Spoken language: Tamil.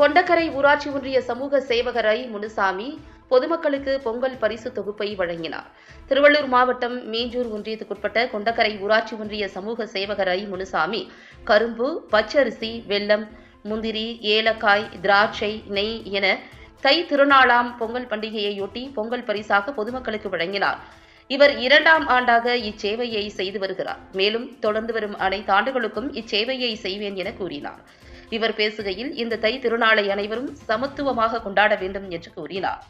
கொண்டக்கரை ஊராட்சி ஒன்றிய சமூக சேவகர் ஐ முனுசாமி பொதுமக்களுக்கு பொங்கல் பரிசு தொகுப்பை வழங்கினார். திருவள்ளூர் மாவட்டம் மீஞ்சூர் ஒன்றியத்துக்குட்பட்ட கொண்டக்கரை ஊராட்சி ஒன்றிய சமூக சேவகர் ஐ முனுசாமி கரும்பு பச்சரிசி வெல்லம் முந்திரி ஏலக்காய் திராட்சை நெய் என தை திருநாளாம் பொங்கல் பண்டிகையையொட்டி பொங்கல் பரிசாக பொதுமக்களுக்கு வழங்கினார். இவர் இரண்டாம் ஆண்டாக இச்சேவையை செய்து வருகிறார். மேலும் தொடர்ந்து வரும் அனைத்து ஆண்டுகளுக்கும் இச்சேவையை செய்வேன் என கூறினார். இவர் பேசுகையில் இந்த தை திருநாளை அனைவரும் சமத்துவமாக கொண்டாட வேண்டும் என்று கூறினார்.